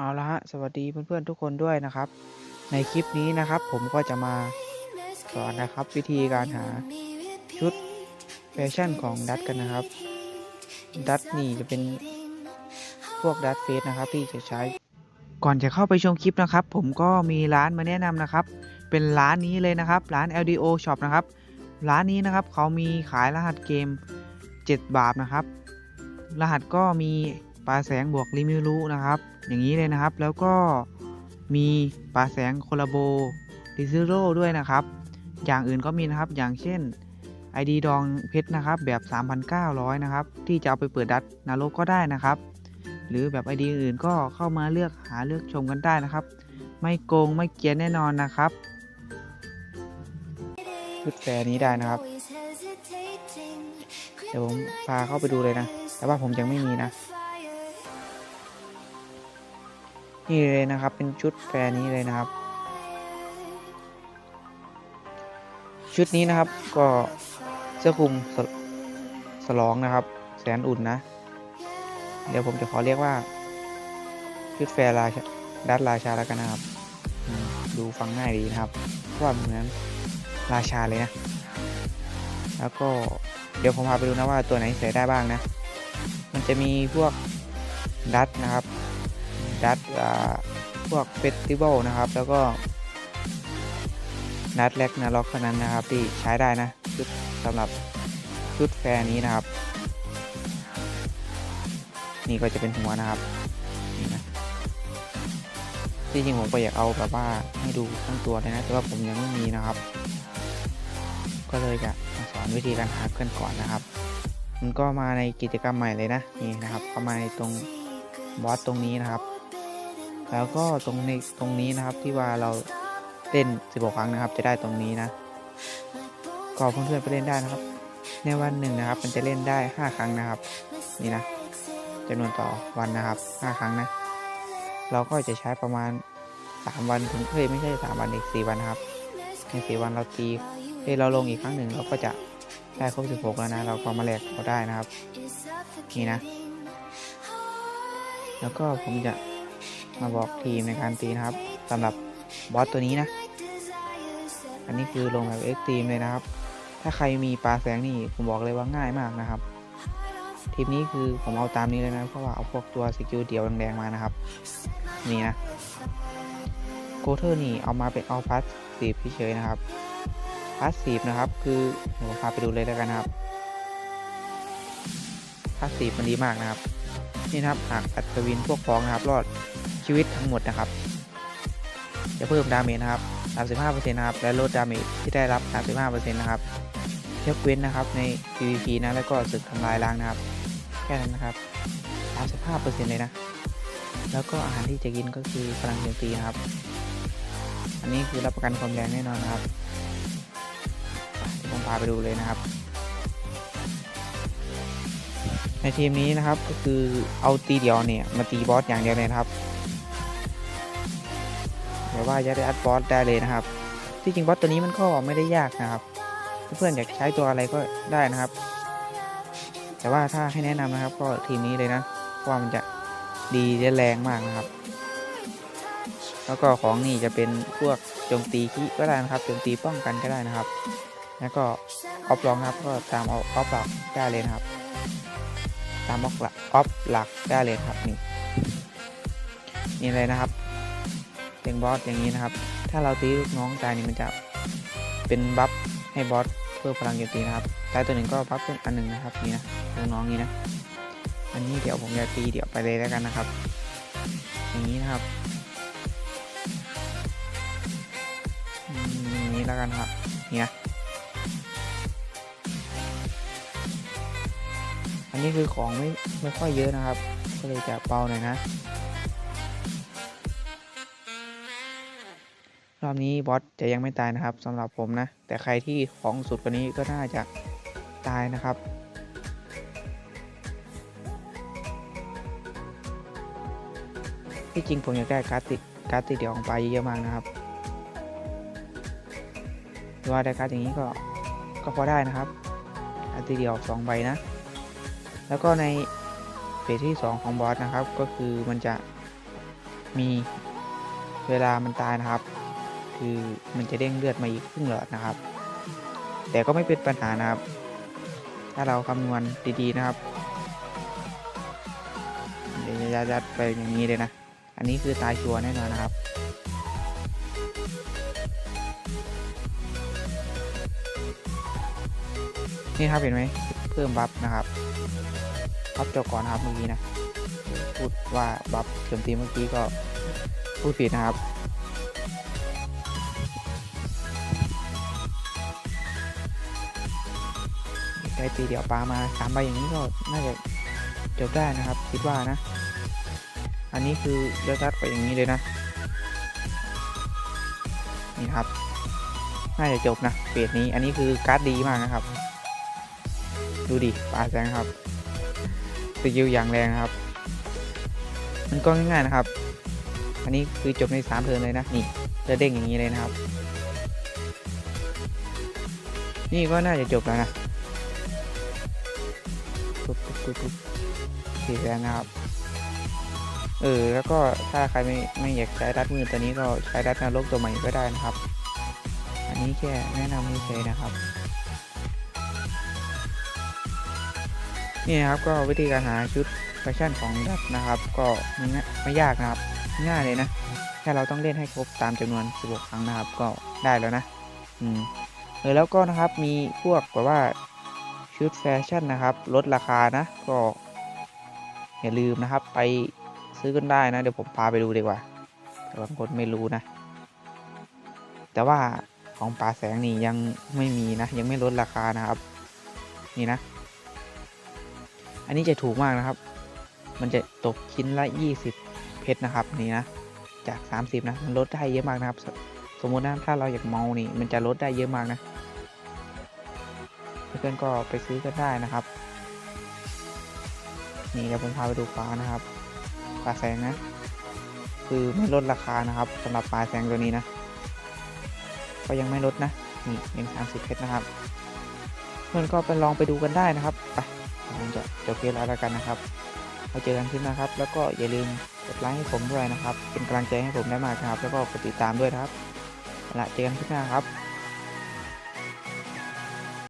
เอาละฮะสวัสดีเพื่อนๆทุกคนด้วยนะครับ ในคลิปนี้นะครับ ผมก็จะมาสอนนะครับ วิธีการหาชุดแฟชั่นของดัตกันนะครับ ดัตนี่จะเป็นพวกดัตเฟสนะครับที่จะใช้ ก่อนจะเข้าไปชมคลิปนะครับ ผมก็มีร้านมาแนะนำนะครับ เป็นร้านนี้เลยนะครับ ร้าน LDO Shop นะครับ ร้านนี้นะครับเขามีขายรหัสเกม 7 บาทนะครับ รหัสก็มี ปลาแสงบวกลิมิรูนะครับ อย่างนี้เลยนะครับ แล้วก็มีปลาแสงโคลาโบดิซิโร่ด้วยนะครับ อย่างอื่นก็มีนะครับ อย่างเช่น ID ดองเพชรนะครับ แบบ 3,900 นะครับ ที่จะเอาไปเปิดดัตนรกก็ได้นะครับ หรือแบบ ID อื่นก็เข้ามาเลือกหาเลือกชมกันได้นะครับ ไม่โกงไม่เกียนแน่นอนนะครับชุดแฟร์นี้ได้นะครับ เดี๋ยวผมพาเข้าไปดูเลยนะ แต่ว่าผมยังไม่มีนะ นี่เลยนะครับ เป็นชุดแฟร์นี้เลยนะครับ ชุดนี้นะครับก็เสื้อคลุมสสลองนะครับ แสนอุ่นนะ เดี๋ยวผมจะขอเรียกว่า ชุดแฟร์ราชดัตราชาแล้วกันนะครับ ดูฟังง่ายดีนะครับเพราะว่าเหมือนราชาเลยนะ แล้วก็เดี๋ยวผมพาไปดูนะว่าตัวไหนใส่ได้บ้างนะ มันจะมีพวกดัตนะครับ ดัตอ่าพวกเฟสติวัลนะครับ แล้วก็ นัดแรกนะล็อกเท่านั้นนะครับ ที่ใช้ได้นะชุดสำหรับชุดแฟร์นี้นะครับ นี่ก็จะเป็นหัวนะครับนี่นะที่จริงผมก็อยากเอาแบบว่าให้ดูทั้งตัวเลยนะแต่ว่าผมยังไม่มีนะครับ ก็เลยจะมาสอนวิธีการหาเพื่อนก่อนนะครับ มันก็มาในกิจกรรมใหม่เลยนะนี่นะครับเข้ามาในตรงบอสตรงนี้นะครับ แล้วก็ตรงในตรงนี้นะครับที่ว่าเราเล่น 16 ครั้งนะครับ จะได้ตรงนี้นะ ก็เพื่อนๆไปเล่นได้นะครับ ในวันหนึ่งนะครับ มันจะเล่นได้ 5 ครั้งนะครับ นี่นะจำนวนต่อวันนะครับ 5 ครั้งนะ เราก็จะใช้ประมาณ 3 วันถึงเฮ้ยไม่ใช่ 3 วันอีก 4 วันนะครับใน4วันเราตีเฮ้ยเราลงอีกครั้งหนึ่งเราก็จะได้ครบ 16 แล้วนะ เราก็มาแลกเราได้นะครับ นี่นะ แล้วก็ผมจะ มาบอกทีมในการตีนะครับสำหรับบอสตัวนี้นะ อันนี้คือลงแบบเอ็กตีมเลยนะครับ ถ้าใครมีปลาแสงนี่ผมบอกเลยว่าง่ายมากนะครับ ทีมนี้คือผมเอาตามนี้เลยนะเพราะว่าเอาพวกตัวสกิลเดียวแดงๆมานะครับ นี่นะโกเทอร์นี่เอามาเป็นเอาพัสซีฟเฉยๆนะครับพาสซีฟนะครับคือเดี๋ยวผมพาไปดูเลยแล้วกันนะครับพาสซีฟมันดีมากนะครับ นี่นะครับหากอัศวินพวกพ้องนะครับ รอด ชีวิตทั้งหมดนะครับ จะเพิ่มดาเมจนะครับ35%นะครับ และลดดาเมจที่ได้รับ 35%นะครับยกเว้นนะครับใน PVP นะแล้วก็ศึกทำลายล้างนะครับ แค่นั้นนะครับ35%เลยนะ แล้วก็อาหารที่จะกินก็คือพลังโจมตีนะครับ อันนี้คือรับประกันความแรงแน่นอนนะครับผมพาไปดูเลยนะครับ ในทีมนี้นะครับก็คือเอาตีเดียวเนี่ยมาตีบอสอย่างเดียวเลยนะครับ เดี๋ยวว่าจะได้อัดบอสได้เลยนะครับ ที่จริงบอสตัวนี้มันก็ไม่ได้ยากนะครับ เพื่อนๆอยากใช้ตัวอะไรก็ได้นะครับ แต่ว่าถ้าให้แนะนำนะครับ ก็ทีมนี้เลยนะเพราะว่ามันจะดีและแรงมากนะครับ แล้วก็ของนี่จะเป็นพวกโจมตีขี้ก็ได้นะครับโจมตีป้องกันก็ได้นะครับ แล้วก็ออฟลองครับก็ตามอออฟหลักได้เลยนะครับ ตามออฟหลักออฟหลักได้เลยครับนี่นี่เลยนะครับ เป็นบอสอย่างนี้นะครับ ถ้าเราตีลูกน้องตายนี่มันจะเป็นบัฟให้บอสเพิ่มพลังโจมตีนะครับตายตัวหนึ่งก็บัฟเพิ่มอันหนึ่งนะครับนี่นะลูกน้องนี้นะอันนี้เดี๋ยวผมจะตีเดี๋ยวไปเลยแล้วกันนะครับ อย่างนี้นะครับอย่างนี้แล้วกันครับเนี่ยอันนี้คือของไม่ไม่ค่อยเยอะนะครับ ก็เลยจะเบาหน่อยนะ รอบนี้บอสจะยังไม่ตายนะครับสำหรับผมนะ แต่ใครที่ของสุดกว่านี้ก็น่าจะตายนะครับที่จริงผมอยากได้การ์ดติดการ์ดติดเดียวของปลาเยอะมากนะครับว่าได้การ์ดอย่างนี้ก็ก็พอได้นะครับการ์ดติดเดียวสองใบนะ แล้วก็ในเฟสที่ 2 ของบอสนะครับ ก็คือมันจะมีเวลามันตายนะครับ คือมันจะเด้งเลือดมาอีกครึ่งหลอดนะครับ แต่ก็ไม่เป็นปัญหานะครับ ถ้าเราคำนวณดีๆนะครับเดี๋ยวจะยัดไปอย่างนี้เลยนะ อันนี้คือตายชัวร์แน่นอนนะครับนี่ครับเห็นไหมเพิ่มบัฟนะครับบัฟจบก่อนนะครับเมื่อกี้นะพูดว่าบัฟโจมตีเมื่อกี้ก็พูดผิดนะครับ ใช้ตีเดี่ยวปลามาสามใบอย่างนี้ก็น่าจะจบได้นะครับ คิดว่านะ อันนี้คือเลือกรัดไปอย่างนี้เลยนะ นี่ครับ น่าจะจบนะเฟสนี้ อันนี้คือการ์ดดีมากนะครับ ดูดิปลาแสงครับสกิลอย่างแรงครับ มันก็ง่ายๆนะครับ อันนี้คือจบในสามเทิร์นเลยนะ นี่เลือเด้งอย่างนี้เลยนะครับ นี่ก็น่าจะจบแล้วนะ ปุ๊บปุ๊บสีแสนนะครับ เออ แล้วก็ถ้าใครไม่ไม่อยากใช้ดัดมือตัวนี้ก็ใช้ดัดนรกตัวใหม่ก็ได้นะครับ อันนี้แค่แนะนำเฉยๆนะครับ นี่ครับก็วิธีการหาชุดแฟชั่นของดัดนะครับ ก็ไม่ง่ายไม่ยากนะครับ ง่ายเลยนะ แค่เราต้องเล่นให้ครบตามจำนวน 16 ครั้งนะครับ ก็ได้แล้วนะ อืมเออแล้วก็นะครับมีพวกแบบว่า ชุดแฟชั่นนะครับ ลดราคานะ ก็ อย่าลืมนะครับ ไปซื้อกันได้นะ เดี๋ยวผมพาไปดูดีกว่าแต่บางคนไม่รู้นะ แต่ว่าของป่าแสงนี่ยังไม่มีนะ ยังไม่ลดราคานะครับ นี่นะ อันนี้จะถูกมากนะครับ มันจะตกชิ้นละ 20 เพชรนะครับนี่นะ จาก 30 นะ มันลดได้เยอะมากนะครับ สมมตินะถ้าเราอยากเมานี่ มันจะลดได้เยอะมากนะ เพื่อนๆก็ไปซื้อกันได้นะครับ นี่เดี๋ยวผมพาไปดูปลานะครับปลาแสงนะ คือไม่ลดราคานะครับสำหรับปลาแสงตัวนี้นะ ก็ยังไม่ลดนะ นี่ยังสามสิบเพชรนะครับ เพื่อนก็ไปลองไปดูกันได้นะครับ ไปผมจะจบเกมแล้วแล้วกันนะครับไว้เจอกันขึ้นนะครับ แล้วก็อย่าลืมกดไลค์ให้ผมด้วยนะครับ เป็นกำลังใจให้ผมได้มากครับ แล้วก็กดติดตามด้วยครับเอาละเจอกันขึ้นหน้าครับ